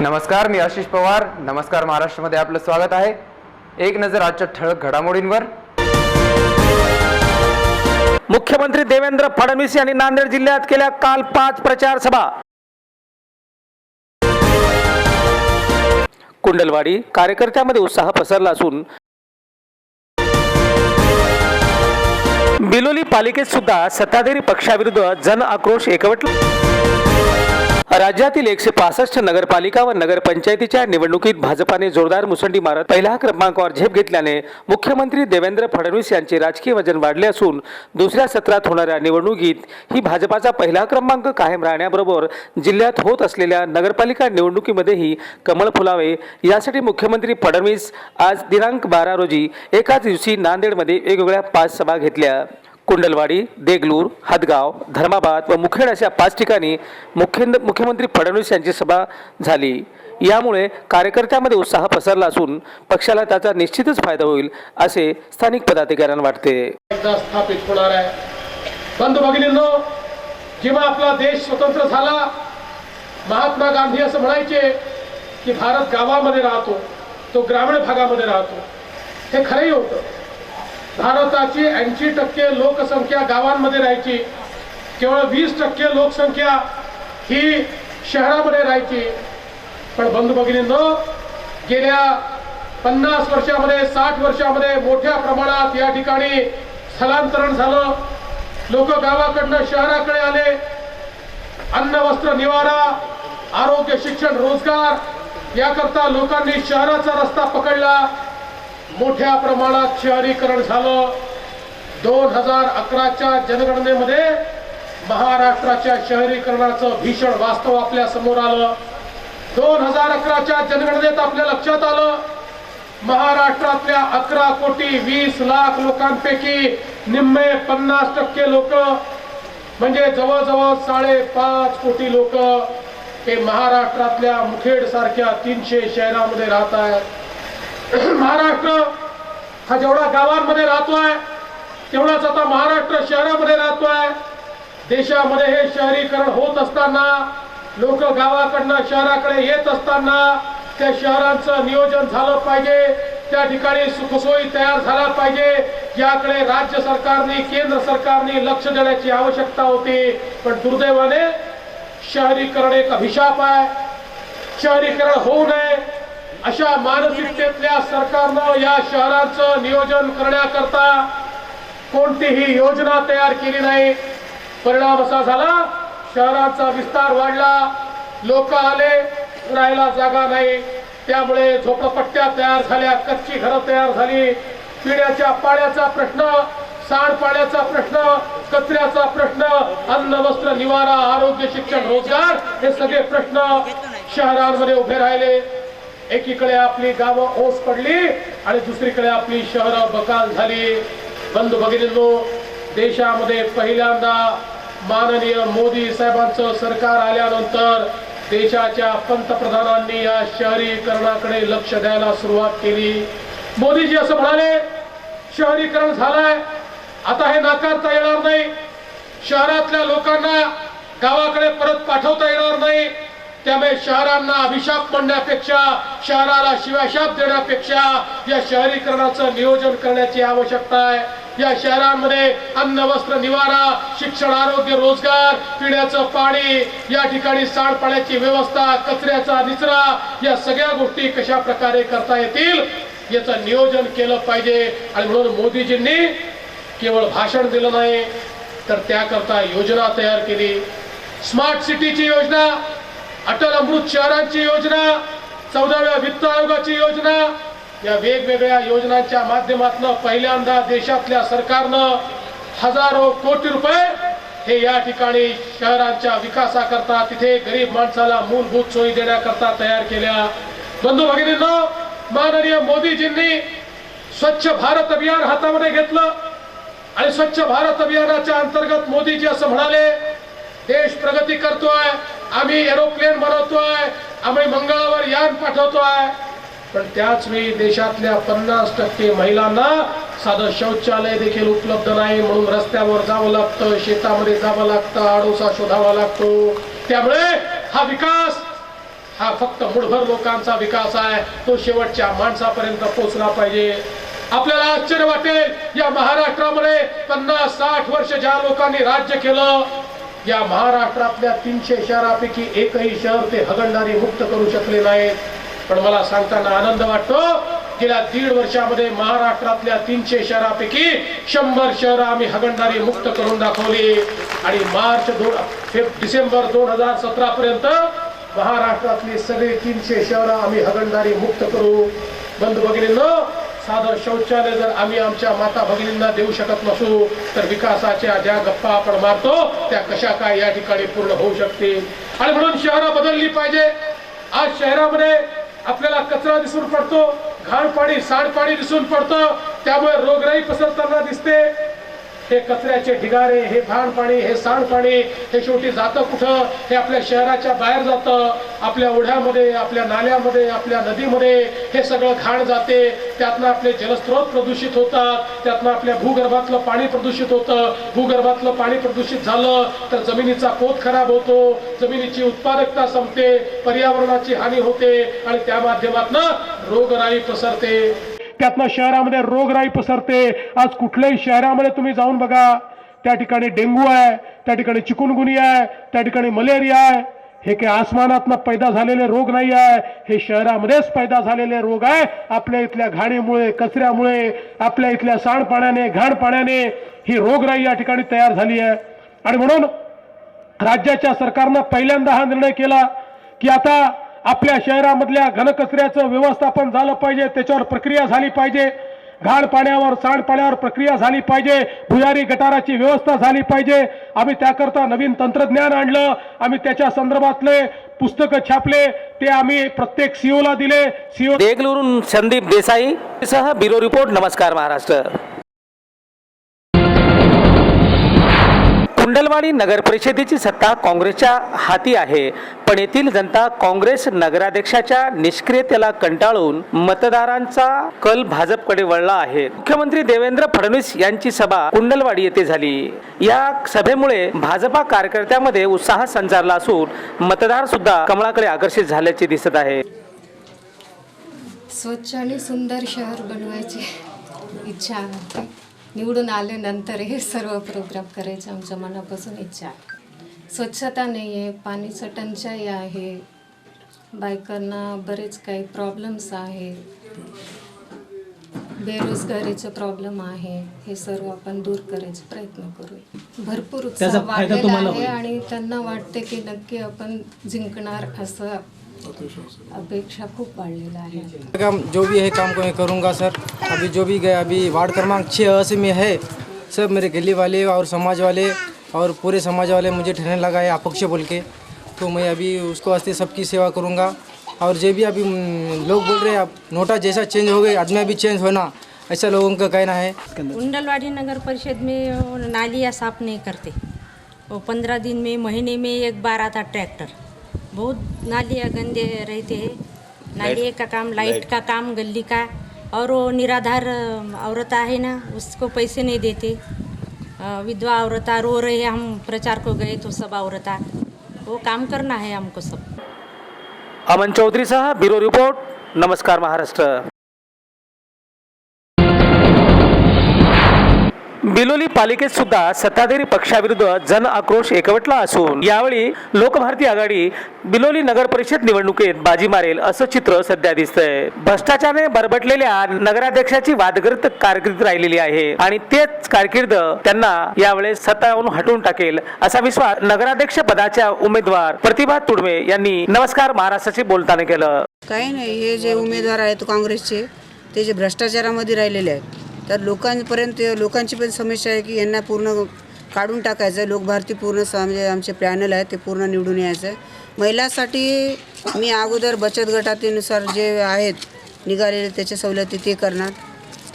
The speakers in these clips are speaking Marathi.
नमस्कार मी आशिष पवार. नमस्कार महाराष्ट्रामध्ये आपलं स्वागत आहे. एक नजर आजच्या ठळक घडामोडींवर. मुख्यमंत्री देवेंद्र फडणवीस यांनी नांदेड जिल्ह्यात केल्या काल पाच प्रचार सभा. कुंडलवाडी कार्यकर्त्यामध्ये उत्साह पसरला असून बिलोली पालिकेत सुद्धा सत्ताधारी पक्षाविरुद्ध जन आक्रोश एकवटला. राज्यातील एकशे पासष्ट नगरपालिका व नगरपंचायतीच्या निवडणुकीत भाजपाने जोरदार मुसंडी मारत पहिल्या क्रमांकावर झेप घेतल्याने मुख्यमंत्री देवेंद्र फडणवीस यांचे राजकीय वजन वाढले असून दुसऱ्या सत्रात होणाऱ्या निवडणुकीत ही भाजपाचा पहिला क्रमांक कायम राहण्याबरोबर जिल्ह्यात होत असलेल्या नगरपालिका निवडणुकीमध्येही कमळ फुलावे. यासाठी मुख्यमंत्री फडणवीस आज दिनांक बारा रोजी एकाच दिवशी नांदेडमध्ये वेगवेगळ्या पाच सभा घेतल्या. कुंडलवाडी देगलूर हदगाव धर्माबाद व मुखेड अशा पाच ठिकाणी मुख्य मुख्यमंत्री फडणवीस यांची सभा झाली. यामुळे कार्यकर्त्यामध्ये उत्साह पसरला असून पक्षाला त्याचा निश्चितच फायदा होईल असे स्थानिक पदाधिकाऱ्यांना वाटते. स्थापित होणार आहे. बंधू भगिनींनो जेव्हा आपला देश स्वतंत्र झाला महात्मा गांधी असं म्हणायचे की भारत गावामध्ये राहतो तो ग्रामीण भागामध्ये राहतो. हे खरंही होतं. भारताची ऐंशी टक्के लोकसंख्या गावांमध्ये राहायची केवळ वीस टक्के लोकसंख्या ही शहरामध्ये राहायची. पण बंधू भगिनींनो गेल्या पन्नास वर्षामध्ये साठ वर्षामध्ये मोठ्या प्रमाणात या ठिकाणी स्थलांतरण झालं. लोक गावाकडनं शहराकडे आले. अन्न वस्त्र निवारा आरोग्य शिक्षण रोजगार याकरता लोकांनी शहराचा रस्ता पकडला. मोठ्या प्रमाणात शहरीकरण झालं. दोन हजार अकराच्या जनगणनेमध्ये महाराष्ट्राच्या शहरीकरणाचं भीषण वास्तव आपल्यासमोर आलं. दोन हजार अकराच्या जनगणनेत आपल्या लक्षात आलं. महाराष्ट्रातल्या अकरा कोटी वीस लाख लोकांपैकी निम्मे पन्नास टक्के लोक म्हणजे जवळजवळ साडेपाच कोटी लोक हे महाराष्ट्रातल्या मुखेड सारख्या तीनशे शहरामध्ये राहत आहेत. महाराष्ट्र हा जेवढा गावांमध्ये राहतोय तेवढाच आता महाराष्ट्र शहरामध्ये राहतोय. देशामध्ये हे शहरीकरण होत असताना लोक गावाकडनं शहराकडे येत असताना त्या शहरांचं नियोजन झालं पाहिजे. त्या ठिकाणी सुखसोयी तयार झाला पाहिजे. याकडे राज्य सरकारने केंद्र सरकारने लक्ष देण्याची आवश्यकता होती. पण दुर्दैवाने शहरीकरण एक अभिशाप आहे. शहरीकरण होऊ नये. अशा मानसिकतेतल्या सरकारनं या शहरांचं नियोजन करण्याकरता कोणतीही योजना तयार केली नाही. परिणाम असा झाला शहराचा विस्तार वाढला लोक आले राहायला जागा नाही. त्यामुळे झोपडपट्ट्या तयार झाल्या कच्ची घरं तयार झाली. पिण्याच्या पाण्याचा प्रश्न सांडपाण्याचा प्रश्न कचऱ्याचा प्रश्न अन्न वस्त्र निवारा आरोग्य शिक्षण रोजगार हे सगळे प्रश्न शहरांमध्ये उभे राहिले. एकीकडे आपली गावं ओस पडली आणि दुसरीकडे आपली शहरं बकाल झाली. बंधू भगिनींनो देशामध्ये पहिल्यांदा माननीय मोदी साहेबांचं सरकार आल्यानंतर देशाच्या पंतप्रधानांनी या शहरीकरणाकडे लक्ष द्यायला सुरुवात केली. मोदीजी असं म्हणाले शहरीकरण झालंय. आता हे नाकारता येणार नाही. शहरातल्या लोकांना गावाकडे परत पाठवता येणार नाही. त्यामुळे शहरांना अभिशाप म्हणण्यापेक्षा शहराला शिवाशाप देण्यापेक्षा या शहरीकरणाचं नियोजन करण्याची आवश्यकता आहे. या शहरांमध्ये अन्न वस्त्र निवारा शिक्षण आरोग्य रोजगार पिण्याचं पाणी या ठिकाणी सांडपाण्याची व्यवस्था कचऱ्याचा निचरा या सगळ्या गोष्टी कशा प्रकारे करता येतील याचं नियोजन केलं पाहिजे. आणि म्हणून मोदीजींनी केवळ भाषण दिलं नाही तर त्याकरता योजना तयार केली. स्मार्ट सिटीची योजना अटल अमृत शहरांची योजना चौदाव्या वित्त आयोगाची योजना या वेगवेगळ्या योजनांच्या माध्यमातून पहिल्यांदा देशातल्या सरकारनं हजारो कोटी रुपये हे या ठिकाणी शहरांच्या विकासाकरता तिथे गरीब माणसाला मूलभूत सोयी देण्याकरता तयार केल्या. बंधू भगिनींनो माननीय मोदीजींनी स्वच्छ भारत अभियान हातामध्ये घेतलं आणि स्वच्छ भारत अभियानाच्या अंतर्गत मोदीजी असं म्हणाले देश प्रगती करतोय आम्ही एरोप्लेन बनवतोय आम्ही मंगळावर यान पाठवतोय. पण त्याच वेळी देशातल्या पन्नास टक्के महिलांना साधं शौचालय देखील उपलब्ध नाही म्हणून रस्त्यावर जावं लागतं शेतामध्ये जावं लागतं आडोसा शोधावा लागतो. त्यामुळे हा विकास हा फक्त मुठभर लोकांचा विकास आहे. तो शेवटच्या माणसापर्यंत पोहोचला पाहिजे. आपल्याला आश्चर्य वाटेल या महाराष्ट्रामध्ये पन्नास साठ वर्ष ज्या लोकांनी राज्य केलं या महाराष्ट्रातल्या तीनशे शहरापैकी एकही शहर ते हगणदारी मुक्त करू शकले नाहीत. पण मला सांगताना आनंद वाटतो गेल्या दीड वर्षामध्ये महाराष्ट्रातल्या तीनशे शहरापैकी शंभर शहरं आम्ही हगणदारी मुक्त करून दाखवली. आणि मार्च दोन डिसेंबर दोन हजार सतरा पर्यंत महाराष्ट्रातली सगळी तीनशे शहरं आम्ही हगणदारी मुक्त करू. बंद भगिनींनो साधं शौचालय जर आम्ही आमच्या माता भगिनींना देऊ शकत नसू तर विकासाच्या ज्या गप्पा आपण मारतो त्या कशा काय या ठिकाणी पूर्ण होऊ शकतील? आणि म्हणून शहरं बदलली पाहिजे. आज शहरामध्ये आपल्याला कचरा दिसून पडतो घाण पाणी सांडपाणी दिसून पडतं त्यामुळे रोगराई पसरताना दिसते. हे कचऱ्याचे ढिगारे हे घाण पाणी हे सांडपाणी हे शेवटी जातं कुठं? हे आपल्या शहराच्या बाहेर जातं. आपल्या ओढ्यामध्ये आपल्या नाल्यामध्ये आपल्या नदीमध्ये हे सगळं घाण जाते. त्यातनं आपले जलस्रोत प्रदूषित होतात. त्यातनं आपल्या भूगर्भातलं पाणी प्रदूषित होतं. भूगर्भातलं पाणी प्रदूषित झालं तर जमिनीचा पोत खराब होतो. जमिनीची उत्पादकता संपते पर्यावरणाची हानी होते आणि त्या माध्यमातनं रोगराई पसरते. त्यातनं शहरामध्ये रोगराई पसरते. आज कुठल्याही शहरामध्ये तुम्ही जाऊन बघा त्या ठिकाणी डेंग्यू आहे त्या ठिकाणी चिकुनगुनिया आहे त्या ठिकाणी मलेरिया आहे. हे काही आसमानातनं पैदा झालेले रोग नाही आहे. हे शहरामध्येच पैदा झालेले रोग आहे. आपल्या इथल्या घाणीमुळे कचऱ्यामुळे आपल्या इथल्या सांडपाण्याने घाण पाण्याने ही रोगराई या ठिकाणी तयार झाली आहे. आणि म्हणून राज्याच्या सरकारनं पहिल्यांदा हा निर्णय केला की आता आपल्या शहरामधल्या घनकचऱ्याचं व्यवस्थापन झालं पाहिजे त्याच्यावर प्रक्रिया झाली पाहिजे. घाण पाण्यावर सांडपाण्यावर प्रक्रिया झाली पाहिजे. भुयारी गटाराची व्यवस्था झाली पाहिजे. आम्ही त्याकरता नवीन तंत्रज्ञान आणलं. आम्ही त्याच्या संदर्भातले पुस्तकं छापले. ते आम्ही प्रत्येक सीओला दिले. सीओ देगलूरून संदीप देसाई सह ब्युरो रिपोर्ट. नमस्कार महाराष्ट्र. कुंडलवाडी नगर परिषदेची सत्ता काँग्रेसच्या हाती आहे. पण येथील जनता काँग्रेस नगराध्यक्षाच्या निष्क्रियतेला कंटाळून मतदारांचा कल भाजपकडे वळला आहे. मुख्यमंत्री देवेंद्र फडणवीस यांची सभा कुंडलवाडी येथे झाली. या सभेमुळे भाजपा कार्यकर्त्यामध्ये उत्साह संचारला असून मतदार सुद्धा कमळाकडे आकर्षित झाल्याचे दिसत आहे. स्वच्छ आणि सुंदर शहर बनवायची इच्छा निवडून आल्यानंतर हे सर्व प्रोग्राम करायचे आमच्या मनापासून इच्छा आहे. स्वच्छता नाही आहे पाणीचं टंचाई आहे बायकांना बरेच काही प्रॉब्लेम्स आहे. बेरोजगारीचे प्रॉब्लेम आहे हे सर्व आपण दूर करायचे प्रयत्न करू भरपूर उत्साह वाढलेला आहे आणि त्यांना वाटते की नक्की आपण जिंकणार असं अपेक्षा खूप वाढलेला आहे काम जो भी है काम को मैं करूँगा सर। अभी जो भी गया अभी वार्ड क्रमांक छः से में है। सब मेरे गली वाले और समाज वाले और पूरे समाज वाले मुझे ठहरने लगा है अपक्ष बोल के। तो मैं अभी उसको वास्ते सबकी सेवा करूँगा। और जो भी अभी लोग बोल रहे हैं अब नोटा जैसा चेंज हो गए आदमी अभी चेंज होना ऐसा लोगों का कहना है। कुंडलवाड़ी नगर परिषद में नालियाँ साफ़ नहीं करते। वो पंद्रह दिन में महीने में एक बार आता ट्रैक्टर। बहुत नालियाँ गंदे रहते हैं। नालिए का काम लाइट का काम गली का। और वो निराधार औरत है ना उसको पैसे नहीं देते। विधवा औरता रो रहे हैं हम प्रचार को गए तो सब औरता। वो काम करना है हमको सब। अमन चौधरीसह ब्युरो रिपोर्ट नमस्कार महाराष्ट्र। बिलोली पालिकेत सुद्धा सत्ताधारी पक्षाविरुद्ध जन आक्रोश एकवटला असून यावेळी लोकभारती आघाडी बिलोली नगर परिषद निवडणुकीत बाजी मारेल असं चित्र सध्या दिसतंय. भ्रष्टाचाराने बरबटलेल्या नगराध्यक्षाची वादग्रस्त कारकीर्द राहिलेली आहे आणि तेच कारकीर्द त्यांना यावेळेस सत्तावरून हटवून टाकेल असा विश्वास नगराध्यक्ष पदाच्या उमेदवार प्रतिभा तुडमे यांनी नमस्कार महाराष्ट्राशी बोलताना केलं. काही नाही हे जे उमेदवार आहेत काँग्रेसचे ते जे भ्रष्टाचारामध्ये राहिलेले आहेत. तर लोकांपर्यंत लोकांची पण समस्या आहे की यांना पूर्ण काढून टाकायचं. आहे लोकभारती पूर्ण स- म्हणजे आमचे पॅनल आहे ते पूर्ण निवडून यायचं आहे महिलासाठी मी अगोदर बचत गटातीनुसार जे आहेत निघालेले त्याच्या सवलती ते करणार.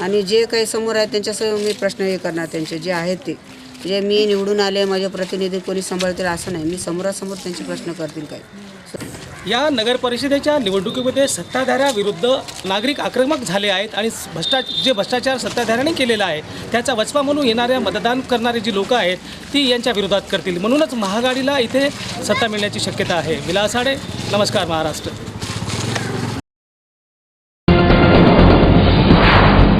आणि जे काही समोर आहेत त्यांच्यासह मी प्रश्न हे करणार त्यांचे जे आहेत ते. जे मी निवडून आले माझे प्रतिनिधी कोणी सांभाळतील असं नाही. मी समोरासमोर त्यांचे प्रश्न करतील काय या नगर परिषदेच्या निवडणुकीमध्ये सत्ताधाऱ्याविरुद्ध नागरिक आक्रमक झाले आहेत आणि भ्रष्टा जे भ्रष्टाचार सत्ताधाऱ्याने केलेला आहे त्याचा वचपा म्हणून येणाऱ्या मतदान करणारी जी लोकं आहेत ती यांच्या विरोधात करतील. म्हणूनच महागाडीला इथे सत्ता मिळण्याची शक्यता आहे. विलासाडे नमस्कार महाराष्ट्र.